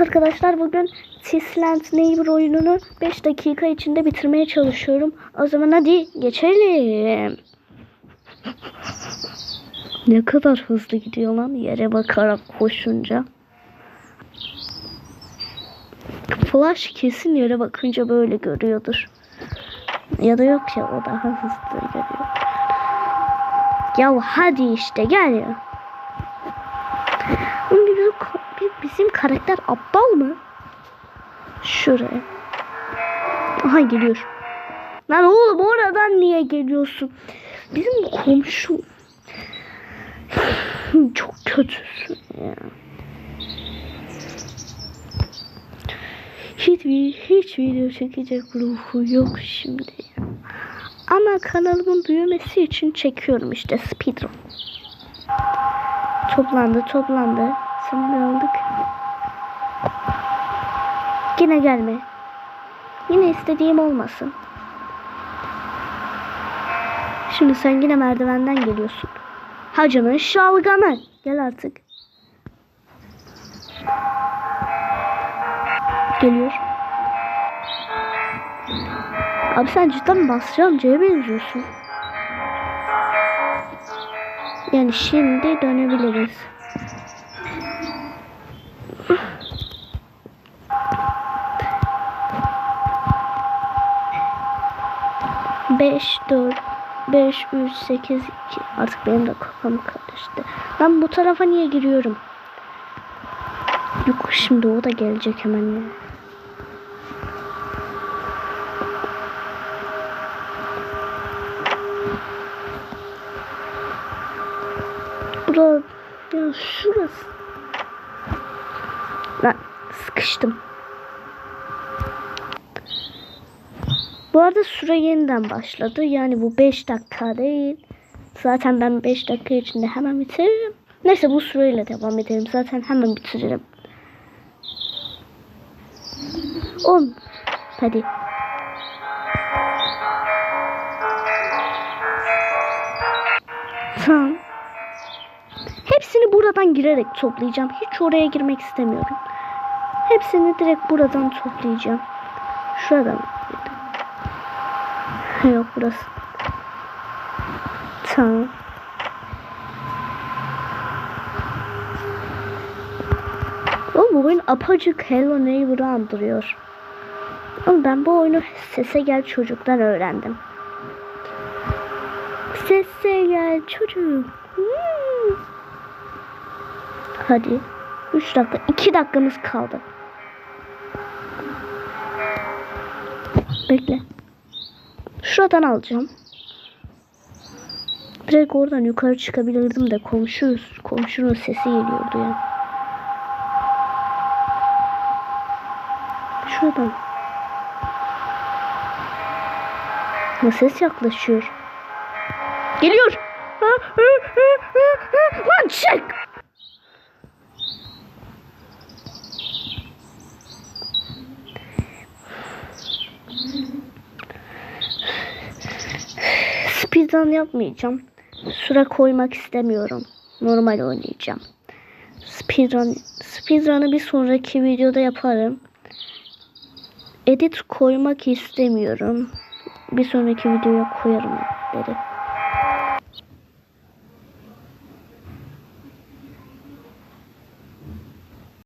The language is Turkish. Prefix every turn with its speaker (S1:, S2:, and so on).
S1: Arkadaşlar bugün Tisland Neighbor oyununu 5 dakika içinde bitirmeye çalışıyorum. O zaman hadi geçelim. Ne kadar hızlı gidiyor lan yere bakarak koşunca. Flash kesin yere bakınca böyle görüyordur. Ya da yok ya o daha hızlı görüyor. Ya hadi işte gel ya. Oğlum Bizim, bizim karakter aptal mı? Şuraya. Aha geliyor. Lan oğlum oradan niye geliyorsun? Bizim komşu çok kötüsün ya. Hiç, hiç video çekecek ruhu yok şimdi. Ama kanalımın büyümesi için çekiyorum işte speedrun. Toplandı toplandı. Seni aldık. Yine gelme. Yine istediğim olmasın. Şimdi sen yine merdivenden geliyorsun. Hacının şalgamı. Gel artık. Geliyor. Abi sen cidden Basri amcaya benziyorsun. Yani şimdi dönebiliriz. Beş, dört, beş, üç, sekiz, iki. Artık benim de kafam karıştı. Ben bu tarafa niye giriyorum? Yok şimdi o da gelecek hemen ya. Bura ya şurası. Lan sıkıştım. Bu arada süre yeniden başladı. Yani bu 5 dakika değil. Zaten ben 5 dakika içinde hemen bitiririm. Neyse bu süreyle devam edelim. Zaten hemen bitiririm. 10. Hadi. Tamam. Hepsini buradan girerek toplayacağım. Hiç oraya girmek istemiyorum. Hepsini direkt buradan toplayacağım. Şuradan. Yok burası. Tamam. O bu oyun apacık Hello Neighbor'ı andırıyor. Ama ben bu oyunu Sese Gel Çocuk'tan öğrendim. Sese gel çocuk. Hmm. Hadi. 3 dakika. 2 dakikamız kaldı. Bekle. Şuradan alacağım. Direkt oradan yukarı çıkabilirdim de komşu, komşunun sesi geliyordu ya. Şuradan. Ama ses yaklaşıyor. Geliyor. Lan çık. Speedrun yapmayacağım. Süre koymak istemiyorum. Normal oynayacağım. Speedrun, speedrun'ı bir sonraki videoda yaparım. Edit koymak istemiyorum. Bir sonraki videoya koyarım dedi.